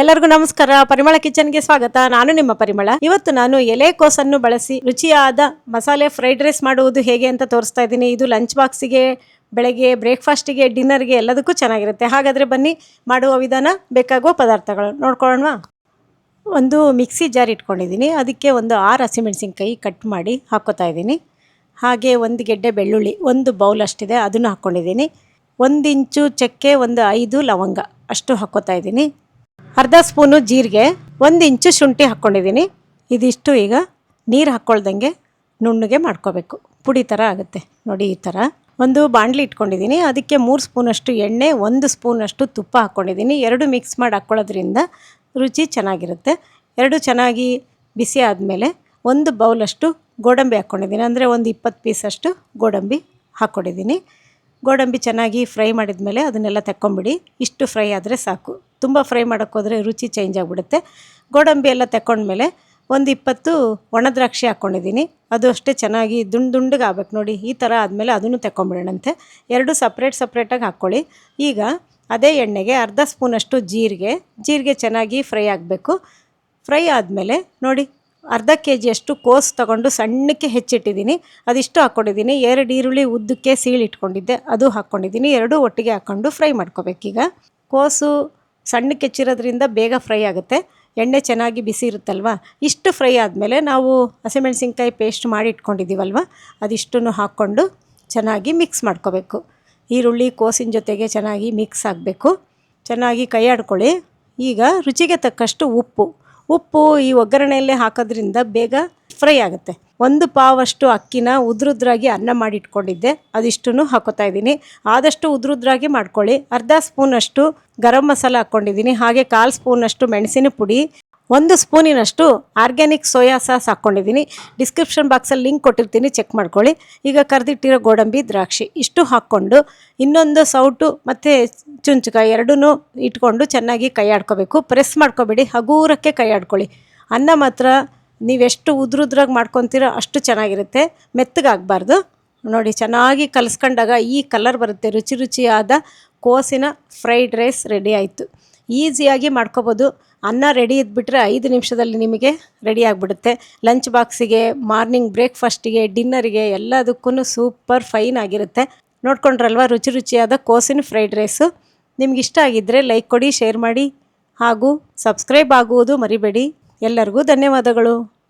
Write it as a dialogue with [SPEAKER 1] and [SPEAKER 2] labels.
[SPEAKER 1] ಎಲ್ಲರಿಗೂ ನಮಸ್ಕಾರ. ಪರಿಮಳ ಕಿಚನ್ಗೆ ಸ್ವಾಗತ. ನಾನು ನಿಮ್ಮ ಪರಿಮಳ. ಇವತ್ತು ನಾನು ಎಲೆಕೋಸನ್ನು ಬಳಸಿ ರುಚಿಯಾದ ಮಸಾಲೆ ಫ್ರೈಡ್ ರೈಸ್ ಮಾಡುವುದು ಹೇಗೆ ಅಂತ ತೋರಿಸ್ತಾ ಇದ್ದೀನಿ. ಇದು ಲಂಚ್ ಬಾಕ್ಸಿಗೆ, ಬೆಳಗ್ಗೆ ಬ್ರೇಕ್ಫಾಸ್ಟಿಗೆ, ಡಿನ್ನರ್ಗೆ ಎಲ್ಲದಕ್ಕೂ ಚೆನ್ನಾಗಿರುತ್ತೆ. ಹಾಗಾದರೆ ಬನ್ನಿ, ಮಾಡುವ ವಿಧಾನ, ಬೇಕಾಗುವ ಪದಾರ್ಥಗಳು ನೋಡ್ಕೊಳ್ಳೋಣ. ಒಂದು ಮಿಕ್ಸಿ ಜಾರ್ ಇಟ್ಕೊಂಡಿದ್ದೀನಿ. ಅದಕ್ಕೆ ಒಂದು ಆರು ಹಸಿಮೆಣಸಿನ್ಕಾಯಿ ಕಟ್ ಮಾಡಿ ಹಾಕ್ಕೋತಾ ಇದ್ದೀನಿ. ಹಾಗೆ ಒಂದು ಗೆಡ್ಡೆ ಬೆಳ್ಳುಳ್ಳಿ, ಒಂದು ಬೌಲ್ ಅಷ್ಟಿದೆ, ಅದನ್ನು ಹಾಕ್ಕೊಂಡಿದ್ದೀನಿ. ಒಂದು ಇಂಚು ಚಕ್ಕೆ, ಒಂದು ಐದು ಲವಂಗ ಅಷ್ಟು ಹಾಕ್ಕೋತಾ ಇದ್ದೀನಿ. ಅರ್ಧ ಸ್ಪೂನು ಜೀರಿಗೆ, ಒಂದು ಇಂಚು ಶುಂಠಿ ಹಾಕ್ಕೊಂಡಿದ್ದೀನಿ ಇದಿಷ್ಟು ಈಗ ನೀರು ಹಾಕ್ಕೊಳ್ದಂಗೆ ನುಣ್ಣಗೆ ಮಾಡ್ಕೋಬೇಕು. ಪುಡಿ ಥರ ಆಗುತ್ತೆ. ನೋಡಿ ಈ ಥರ ಒಂದು ಬಾಣಲಿ ಇಟ್ಕೊಂಡಿದ್ದೀನಿ ಅದಕ್ಕೆ ಮೂರು ಸ್ಪೂನಷ್ಟು ಎಣ್ಣೆ, ಒಂದು ಸ್ಪೂನಷ್ಟು ತುಪ್ಪ ಹಾಕ್ಕೊಂಡಿದ್ದೀನಿ ಎರಡು ಮಿಕ್ಸ್ ಮಾಡಿ ಹಾಕ್ಕೊಳ್ಳೋದ್ರಿಂದ ರುಚಿ ಚೆನ್ನಾಗಿರುತ್ತೆ. ಎರಡು ಚೆನ್ನಾಗಿ ಬಿಸಿ ಆದಮೇಲೆ ಒಂದು ಬೌಲಷ್ಟು ಗೋಡಂಬಿ ಹಾಕ್ಕೊಂಡಿದ್ದೀನಿ ಅಂದರೆ ಒಂದು ಇಪ್ಪತ್ತು ಪೀಸಷ್ಟು ಗೋಡಂಬಿ ಹಾಕ್ಕೊಂಡಿದ್ದೀನಿ ಗೋಡಂಬಿ ಚೆನ್ನಾಗಿ ಫ್ರೈ ಮಾಡಿದ ಮೇಲೆ ಅದನ್ನೆಲ್ಲ ತಕ್ಕೊಂಬಿಡಿ. ಇಷ್ಟು ಫ್ರೈ ಆದರೆ ಸಾಕು. ತುಂಬ ಫ್ರೈ ಮಾಡೋಕ್ಕೋದ್ರೆ ರುಚಿ ಚೇಂಜ್ ಆಗಿಬಿಡುತ್ತೆ. ಗೋಡಂಬಿ ಎಲ್ಲ ತಕ್ಕೊಂಡ್ಮೇಲೆ ಒಂದು ಇಪ್ಪತ್ತು ಒಣದ್ರಾಕ್ಷಿ ಹಾಕ್ಕೊಂಡಿದ್ದೀನಿ ಅದು ಅಷ್ಟೇ ಚೆನ್ನಾಗಿ ದುಂಡು ದುಂಡಗೆ ಆಗ್ಬೇಕು ನೋಡಿ. ಈ ಥರ ಆದಮೇಲೆ ಅದನ್ನು ತಗೊಂಬಿಡೋಣಂತೆ ಎರಡು ಸಪ್ರೇಟ್ ಸಪ್ರೇಟಾಗಿ ಹಾಕ್ಕೊಳ್ಳಿ. ಈಗ ಅದೇ ಎಣ್ಣೆಗೆ ಅರ್ಧ ಸ್ಪೂನಷ್ಟು ಜೀರಿಗೆ. ಜೀರಿಗೆ ಚೆನ್ನಾಗಿ ಫ್ರೈ ಆಗಬೇಕು. ಫ್ರೈ ಆದಮೇಲೆ ನೋಡಿ ಅರ್ಧ ಕೆ ಜಿಯಷ್ಟು ಕೋಸು ತಗೊಂಡು ಸಣ್ಣಕ್ಕೆ ಹೆಚ್ಚಿಟ್ಟಿದ್ದೀನಿ. ಅದಿಷ್ಟು ಹಾಕ್ಕೊಂಡಿದ್ದೀನಿ. ಎರಡು ಈರುಳ್ಳಿ ಉದ್ದಕ್ಕೆ ಸೀಳಿಟ್ಕೊಂಡಿದ್ದೆ. ಅದು ಹಾಕ್ಕೊಂಡಿದ್ದೀನಿ. ಎರಡೂ ಒಟ್ಟಿಗೆ ಹಾಕ್ಕೊಂಡು ಫ್ರೈ ಮಾಡ್ಕೋಬೇಕೀಗ ಕೋಸು ಸಣ್ಣಕ್ಕೆ ಹೆಚ್ಚಿರೋದ್ರಿಂದ ಬೇಗ ಫ್ರೈ ಆಗುತ್ತೆ. ಎಣ್ಣೆ ಚೆನ್ನಾಗಿ ಬಿಸಿ ಇರುತ್ತಲ್ವ? ಇಷ್ಟು ಫ್ರೈ ಆದಮೇಲೆ ನಾವು ಹಸಿಮೆಣಸಿನ್ಕಾಯಿ ಪೇಸ್ಟ್ ಮಾಡಿ ಇಟ್ಕೊಂಡಿದ್ದೀವಲ್ವ ಅದಿಷ್ಟನ್ನು ಹಾಕ್ಕೊಂಡು ಚೆನ್ನಾಗಿ ಮಿಕ್ಸ್ ಮಾಡ್ಕೋಬೇಕು. ಈರುಳ್ಳಿ ಕೋಸಿನ ಜೊತೆಗೆ ಚೆನ್ನಾಗಿ ಮಿಕ್ಸ್ ಆಗಬೇಕು. ಚೆನ್ನಾಗಿ ಕೈ ಆಡ್ಕೊಳ್ಳಿ ಈಗ ರುಚಿಗೆ ತಕ್ಕಷ್ಟು ಉಪ್ಪು. ಉಪ್ಪು ಈ ಒಗ್ಗರಣೆಯಲ್ಲೇ ಹಾಕೋದ್ರಿಂದ ಬೇಗ ಫ್ರೈ ಆಗುತ್ತೆ. ಒಂದು ಪಾವಷ್ಟು ಅಕ್ಕಿನ ಉದ್ರುದ್ರಾಗಿ ಅನ್ನ ಮಾಡಿ ಇಟ್ಕೊಂಡಿದ್ದೆ ಅದಿಷ್ಟು ಹಾಕೋತಾ ಇದ್ದೀನಿ. ಆದಷ್ಟು ಉದ್ರುದ್ರಾಗಿ ಮಾಡ್ಕೊಳ್ಳಿ. ಅರ್ಧ ಸ್ಪೂನಷ್ಟು ಗರಂ ಮಸಾಲ ಹಾಕ್ಕೊಂಡಿದ್ದೀನಿ. ಹಾಗೆ ಕಾಲು ಸ್ಪೂನಷ್ಟು ಮೆಣಸಿನ ಪುಡಿ. ಒಂದು ಸ್ಪೂನಿನಷ್ಟು ಆರ್ಗ್ಯಾನಿಕ್ ಸೋಯಾ ಸಾಸ್ ಹಾಕ್ಕೊಂಡಿದ್ದೀನಿ. ಡಿಸ್ಕ್ರಿಪ್ಷನ್ ಬಾಕ್ಸಲ್ಲಿ ಲಿಂಕ್ ಕೊಟ್ಟಿರ್ತೀನಿ, ಚೆಕ್ ಮಾಡ್ಕೊಳ್ಳಿ. ಈಗ ಕರೆದಿಟ್ಟಿರೋ ಗೋಡಂಬಿ, ದ್ರಾಕ್ಷಿ, ಇಷ್ಟು ಹಾಕ್ಕೊಂಡು ಇನ್ನೊಂದು ಸೌಟು ಮತ್ತು ಚುಂಚುಕಾಯಿ ಎರಡೂ ಇಟ್ಕೊಂಡು ಚೆನ್ನಾಗಿ ಕೈ ಆಡ್ಕೋಬೇಕು. ಪ್ರೆಸ್ ಮಾಡ್ಕೋಬೇಡಿ, ಹಗೂರಕ್ಕೆ ಕೈ ಆಡ್ಕೊಳ್ಳಿ. ಅನ್ನ ಮಾತ್ರ ನೀವೆಷ್ಟು ಉದ್ರುದ್ರಾಗಿ ಮಾಡ್ಕೊತೀರೋ ಅಷ್ಟು ಚೆನ್ನಾಗಿರುತ್ತೆ. ಮೆತ್ತಗಾಗಬಾರ್ದು. ನೋಡಿ, ಚೆನ್ನಾಗಿ ಕಲಿಸ್ಕೊಂಡಾಗ ಈ ಕಲರ್ ಬರುತ್ತೆ, ರುಚಿ ರುಚಿಯಾದ ಕೋಸಿನ ಫ್ರೈಡ್ ರೈಸ್ ರೆಡಿ ಆಯಿತು. ಈಸಿಯಾಗಿ ಮಾಡ್ಕೋಬೋದು. ಅನ್ನ ರೆಡಿ ಇದ್ಬಿಟ್ರೆ ಐದು ನಿಮಿಷದಲ್ಲಿ ನಿಮಗೆ ರೆಡಿ ಆಗಿಬಿಡುತ್ತೆ. ಲಂಚ್ ಬಾಕ್ಸಿಗೆ ಮಾರ್ನಿಂಗ್ ಬ್ರೇಕ್ಫಾಸ್ಟಿಗೆ ಡಿನ್ನರಿಗೆ ಎಲ್ಲದಕ್ಕೂ ಸೂಪರ್ ಫೈನ್ ಆಗಿರುತ್ತೆ. ನೋಡ್ಕೊಂಡ್ರಲ್ವ, ರುಚಿ ರುಚಿಯಾದ ಕೋಸಿನ ಫ್ರೈಡ್ ರೈಸು ನಿಮ್ಗೆ ಇಷ್ಟ ಆಗಿದ್ದರೆ ಲೈಕ್ ಕೊಡಿ ಶೇರ್ ಮಾಡಿ ಹಾಗೂ ಸಬ್ಸ್ಕ್ರೈಬ್ ಆಗುವುದು ಮರಿಬೇಡಿ. ಎಲ್ಲರಿಗೂ ಧನ್ಯವಾದಗಳು.